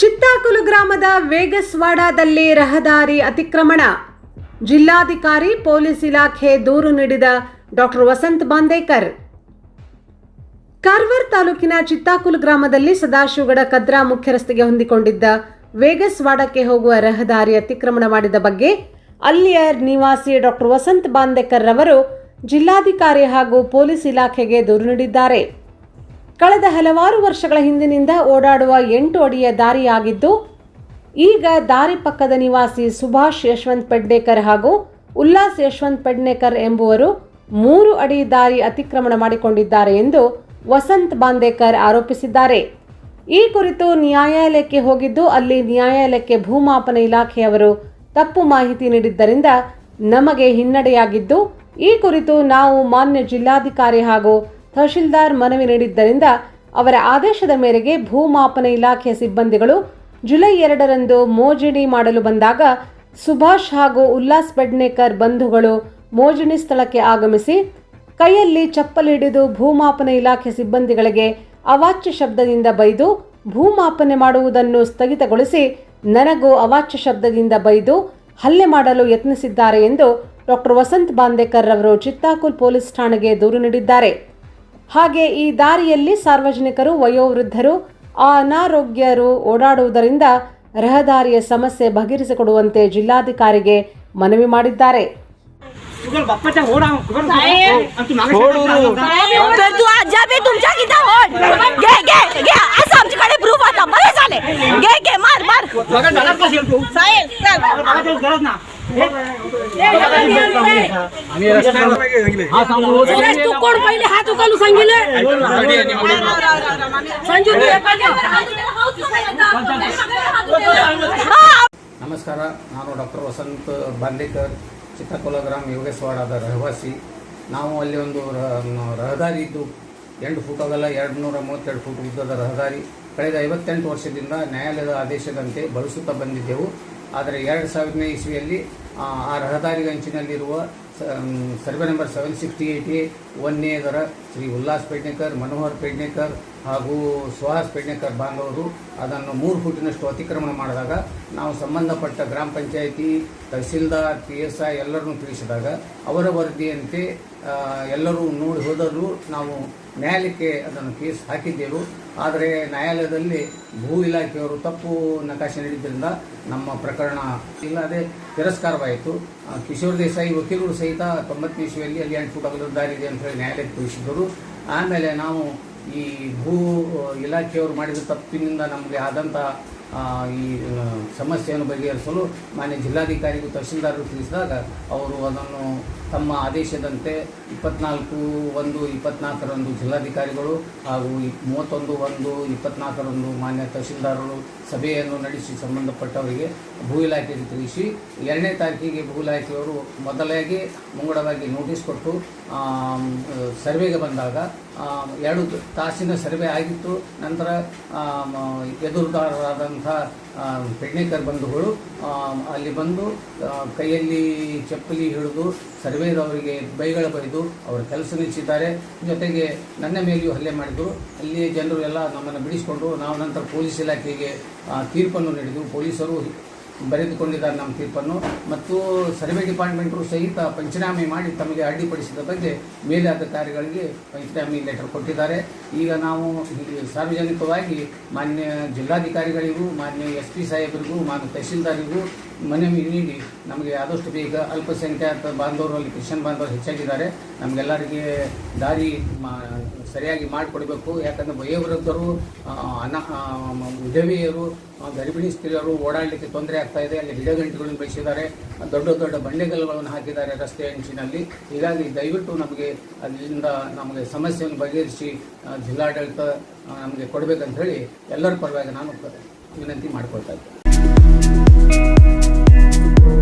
ಚಿತ್ತಾಕುಲು ಗ್ರಾಮದ ವೇಗಸ್ವಾಡಾದಲ್ಲಿ ರಹದಾರಿ ಅತಿಕ್ರಮಣ. ಜಿಲ್ಲಾಧಿಕಾರಿ, ಪೊಲೀಸ್ ಇಲಾಖೆ ದೂರು ನೀಡಿದ ಡಾಕ್ಟರ್ ವಸಂತ್ ಬಾಂದೇಕರ್. ಕಾರವಾರ ತಾಲೂಕಿನ ಚಿತ್ತಾಕುಲು ಗ್ರಾಮದಲ್ಲಿ ಸದಾಶಿವಗಡ ಕದ್ರಾ ಮುಖ್ಯ ರಸ್ತೆಗೆ ಹೊಂದಿಕೊಂಡಿದ್ದ ವೇಗಸ್ವಾಡಕ್ಕೆ ಹೋಗುವ ರಹದಾರಿ ಅತಿಕ್ರಮಣ ಮಾಡಿದ ಬಗ್ಗೆ ಅಲ್ಲಿಯ ನಿವಾಸಿ ಡಾಕ್ಟರ್ ವಸಂತ್ ಬಾಂದೇಕರ್ ರವರು ಜಿಲ್ಲಾಧಿಕಾರಿ ಹಾಗೂ ಪೊಲೀಸ್ ಇಲಾಖೆಗೆ ದೂರು ನೀಡಿದ್ದಾರೆ. ಕಳೆದ ಹಲವಾರು ವರ್ಷಗಳ ಹಿಂದಿನಿಂದ ಓಡಾಡುವ ಎಂಟು ಅಡಿಯ ದಾರಿಯಾಗಿದ್ದು, ಈಗ ದಾರಿ ಪಕ್ಕದ ನಿವಾಸಿ ಸುಭಾಷ್ ಯಶವಂತ್ ಪೆಡ್ನೇಕರ್ ಹಾಗೂ ಉಲ್ಲಾಸ್ ಯಶವಂತ್ ಪೆಡ್ನೇಕರ್ ಎಂಬುವರು ಮೂರು ಅಡಿ ದಾರಿ ಅತಿಕ್ರಮಣ ಮಾಡಿಕೊಂಡಿದ್ದಾರೆ ಎಂದು ವಸಂತ್ ಬಾಂದೇಕರ್ ಆರೋಪಿಸಿದ್ದಾರೆ. ಈ ಕುರಿತು ನ್ಯಾಯಾಲಯಕ್ಕೆ ಹೋಗಿದ್ದು, ಅಲ್ಲಿ ನ್ಯಾಯಾಲಯಕ್ಕೆ ಭೂಮಾಪನ ಇಲಾಖೆಯವರು ತಪ್ಪು ಮಾಹಿತಿ ನೀಡಿದ್ದರಿಂದ ನಮಗೆ ಹಿನ್ನಡೆಯಾಗಿದ್ದು, ಈ ಕುರಿತು ನಾವು ಮಾನ್ಯ ಜಿಲ್ಲಾಧಿಕಾರಿ ಹಾಗೂ ತಹಶೀಲ್ದಾರ್ ಮನವಿ ನೀಡಿದ್ದರಿಂದ ಅವರ ಆದೇಶದ ಮೇರೆಗೆ ಭೂಮಾಪನ ಇಲಾಖೆಯ ಸಿಬ್ಬಂದಿಗಳು ಜುಲೈ ಎರಡರಂದು ಮೋಜಿಣಿ ಮಾಡಲು ಬಂದಾಗ ಸುಭಾಷ್ ಹಾಗೂ ಉಲ್ಲಾಸ್ ಪೆಡ್ನೇಕರ್ ಬಂಧುಗಳು ಮೋಜಿಣಿ ಸ್ಥಳಕ್ಕೆ ಆಗಮಿಸಿ ಕೈಯಲ್ಲಿ ಚಪ್ಪಲಿ ಹಿಡಿದು ಭೂಮಾಪನ ಇಲಾಖೆ ಸಿಬ್ಬಂದಿಗಳಿಗೆ ಅವಾಚ್ಯ ಶಬ್ದದಿಂದ ಬೈದು ಭೂಮಾಪನೆ ಮಾಡುವುದನ್ನು ಸ್ಥಗಿತಗೊಳಿಸಿ ನನಗೂ ಅವಾಚ್ಯ ಶಬ್ದದಿಂದ ಬೈದು ಹಲ್ಲೆ ಮಾಡಲು ಯತ್ನಿಸಿದ್ದಾರೆ ಎಂದು ಡಾಕ್ಟರ್ ವಸಂತ್ ಬಾಂದೇಕರ್ ರವರು ಚಿತ್ತಾಕುಲ್ ಪೊಲೀಸ್ ಠಾಣೆಗೆ ದೂರು ನೀಡಿದ್ದಾರೆ. ಹಾಗೆ ಈ ದಾರಿಯಲ್ಲಿ ಸಾರ್ವಜನಿಕರು ವಯೋವೃದ್ಧರು ಅನಾರೋಗ್ಯರು ಓಡಾಡುವುದರಿಂದ ರಹದಾರಿಯ ಸಮಸ್ಯೆ ಬಗೆಹರಿಸಿಕೊಡುವಂತೆ ಜಿಲ್ಲಾಧಿಕಾರಿಗೆ ಮನವಿ ಮಾಡಿದ್ದಾರೆ. तू साहेब चल. मला गरज ना आणि रस्त्यावर हा सांगू सुरेश तू कोण पहिले हात उचलू सांगितले संजू तू हा ನಮಸ್ಕಾರ ನಾನು ಡಾಕ್ಟರ್ ವಸಂತ್ ಬಾಂದೇಕರ್ ಚಿತ್ತಕೊಲ ಗ್ರಾಮ ಯೋಗೇಶ್ವರದ ರಹವಾಸಿ ನಾವು ಅಲ್ಲಿ ಒಂದು ರ- ರಹದಾರಿ ಇದ್ದು ಎಂಟು ಫೂಟ್ ಆಗಲ್ಲ ಎರಡು ನೂರ ಮೂವತ್ತೆರಡು ಫೂಟ್ ಉದ್ದದ ರಹದಾರಿ ಕಳೆದ ಐವತ್ತೆಂಟು ವರ್ಷದಿಂದ ನ್ಯಾಯಾಲಯದ ಆದೇಶದಂತೆ ಬಳಸುತ್ತಾ ಬಂದಿದ್ದೆವು ಆದರೆ ಎರಡು ಸಾವಿರನೇ ಇಸ್ವಿಯಲ್ಲಿ ಆ, ಆ ರಹದಾರಿ ಅಂಚಿನಲ್ಲಿರುವ ಸ- ಮ್, survey number seven sixty eighty A ಒಂದನೇ ದರ ಶ್ರೀ ಉಲ್ಲಾಸ್ ಪೇಡ್ನೇಕರ್ ಮನೋಹರ್ ಪೇಡ್ನೇಕರ್ ಹಾಗೂ ಸುಹಾಸ್ ಪೇಡ್ನೇಕರ್ ಬಾಂಧವರು ಅದನ್ನು ಮೂರು ಫುಟಿನಷ್ಟು ಅತಿಕ್ರಮಣ ಮಾಡಿದಾಗ, ನಾವು ಸಂಬಂಧಪಟ್ಟ ಗ್ರಾಮ panchayat, tahsildar P S I ಎಲ್ಲರನ್ನು ತಿಳಿಸಿದಾಗ, ಅವರ ವರದಿಯಂತೆ ಎಲ್ಲರೂ ನೋಡಿ ಹೋದರೂ ನಾವು ನ್ಯಾಯಾಲಯಕ್ಕೆ ಅದನ್ನು ಕೇಸ್ ಹಾಕಿದ್ದೆವು. ಆದರೆ ನ್ಯಾಯಾಲಯದಲ್ಲಿ ಭೂ ಇಲಾಖೆಯವರು ತಪ್ಪು ನಕಾಶೆ ನೀಡಿದ್ದರಿಂದ ನಮ್ಮ ಪ್ರಕರಣ ಇಲ್ಲದೆ ತಿರಸ್ಕಾರವಾಯಿತು. ಕಿಶೋರ್ ದೇಸಾಯಿ, ವಕೀಲರು ಸಹಿತ ತೊಂಬತ್ತನೇ ಇಸ್ವಿಯಲ್ಲಿ ಅಲ್ಲಿ ಫುಟ್ ಅಗಲದ ದಾರಿ ಇದೆ ಅಂತ ಹೇಳಿ ನ್ಯಾಯಾಲಯಕ್ಕೆ ತಿಳಿಸಿದ್ದರು. ಆಮೇಲೆ ನಾವು ಈ ಭೂ ಇಲಾಖೆಯವರು ಮಾಡಿದ ತಪ್ಪಿನಿಂದ ನಮಗೆ ಆದಂಥ ಈ ಸಮಸ್ಯೆಯನ್ನು ಬಗೆಹರಿಸಲು ಮಾನ್ಯ ಜಿಲ್ಲಾಧಿಕಾರಿಗೂ ತಹಸೀಲ್ದಾರರು ತಿಳಿಸಿದಾಗ ಅವರು ಅದನ್ನು ತಮ್ಮ ಆದೇಶದಂತೆ ಇಪ್ಪತ್ನಾಲ್ಕು ಒಂದು ಇಪ್ಪತ್ನಾಲ್ಕರಂದು ಜಿಲ್ಲಾಧಿಕಾರಿಗಳು ಹಾಗೂ ಮೂವತ್ತೊಂದು ಒಂದು ಇಪ್ಪತ್ನಾಲ್ಕರಂದು ಮಾನ್ಯ ತಹಸೀಲ್ದಾರರು ಸಭೆಯನ್ನು ನಡೆಸಿ ಸಂಬಂಧಪಟ್ಟವರಿಗೆ ಭೂ ಇಲಾಖೆಗೆ ತಿಳಿಸಿ, ಎರಡನೇ ತಾರೀಕಿಗೆ ಭೂ ಇಲಾಖೆಯವರು ಮೊದಲಾಗಿ ಮುಂಗಡವಾಗಿ ನೋಟಿಸ್ ಕೊಟ್ಟು ಸರ್ವೆಗೆ ಬಂದಾಗ ಎರಡು ತಾಸಿನ ಸರ್ವೆ ಆಗಿತ್ತು, ನಂತರ ಎದುರುದಾರರಾದಂಥ ಆಮ್, ಪೆಡ್ನೇಕರ್ ಬಂಧುಗಳು ಅಲ್ಲಿ ಬಂದು ಕೈಯಲ್ಲಿ ಚಪ್ಪಲಿ ಹಿಡಿದು ಸರ್ವೇದವರಿಗೆ ಬೈಗಳ ಬೈದು ಅವರ ಕೆಲಸ ನಿಲ್ಲಿಸಿದ್ದಾರೆ. ಜೊತೆಗೆ ನನ್ನ ಮೇಲೆಯೂ ಹಲ್ಲೆ ಮಾಡಿದರು. ಅಲ್ಲಿ ಜನರು ಎಲ್ಲ ನಮ್ಮನ್ನು ಬಿಡಿಸಿಕೊಂಡು ನಾವು ನಂತರ ಪೊಲೀಸ್ ಇಲಾಖೆಗೆ ತೀರ್ಪನ್ನು ನೀಡಿದೆವು ಪೊಲೀಸರು ಬರೆದುಕೊಂಡಿದ್ದಾರೆ ನಮ್ಮ ತೀರ್ಪನ್ನು. ಮತ್ತು ಸರ್ವೆ ಡಿಪಾರ್ಟ್ಮೆಂಟರು ಸಹಿತ ಪಂಚನಾಮೆ ಮಾಡಿ ತಮಗೆ ಅಡ್ಡಿಪಡಿಸಿದ ಬಗ್ಗೆ ಮೇಲಾಧಿಕಾರಿಗಳಿಗೆ ಪಂಚನಾಮೆ ಲೆಟರ್ ಕೊಟ್ಟಿದ್ದಾರೆ. ಈಗ ನಾವು ಸಾರ್ವಜನಿಕವಾಗಿ ಮಾನ್ಯ ಜಿಲ್ಲಾಧಿಕಾರಿಗಳಿಗೂ, ಮಾನ್ಯ ಎಸ್ ಪಿ ಸಾಹೇಬರಿಗೂ, ಮಾನ್ಯ ತಹಸೀಲ್ದಾರಿಗೂ ಮನವಿ ನೀಡಿ ನಮಗೆ ಆದಷ್ಟು ಬೇಗ ಅಲ್ಪಸಂಖ್ಯಾತ ಬಾಂಧವರಲ್ಲಿ, ಕ್ರಿಶ್ಚಿಯನ್ ಬಾಂಧವರು ಹೆಚ್ಚಾಗಿದ್ದಾರೆ. ನಮಗೆಲ್ಲರಿಗೆ ದಾರಿ ಮಾ- ಸರಿಯಾಗಿ ಮಾಡಿಕೊಡ್ಬೇಕು. ಯಾಕಂದರೆ ವಯೋವೃದ್ಧರು ಅನ ವಿಧವೆಯರು ಗರ್ಭಿಣಿ ಸ್ತ್ರೀಯರು ಓಡಾಡಲಿಕ್ಕೆ ತೊಂದರೆ ಆಗ್ತಾ ಇದೆ. ಅಲ್ಲಿ ಗಿಡಗಂಟಿಗಳನ್ನು ಬೆಳೆಸಿದ್ದಾರೆ. ದೊಡ್ಡ ದೊಡ್ಡ ಬಂಡೆಗಲ್ಲುಗಳನ್ನು ಹಾಕಿದ್ದಾರೆ ರಸ್ತೆ ಅಂಚಿನಲ್ಲಿ. ಹೀಗಾಗಿ ದಯವಿಟ್ಟು ನಮಗೆ ಅಲ್ಲಿಂದ ನಮಗೆ ಸಮಸ್ಯೆಯನ್ನು ಬಗೆಹರಿಸಿ ಜಿಲ್ಲಾಡಳಿತ ನಮಗೆ ಕೊಡಬೇಕಂತ ಹೇಳಿ ಎಲ್ಲರ ಪರವಾಗಿ ನಾನು ವಿನಂತಿ ಮಾಡಿಕೊಳ್ತಾ ಇದ್ದೇನೆ. Thank you.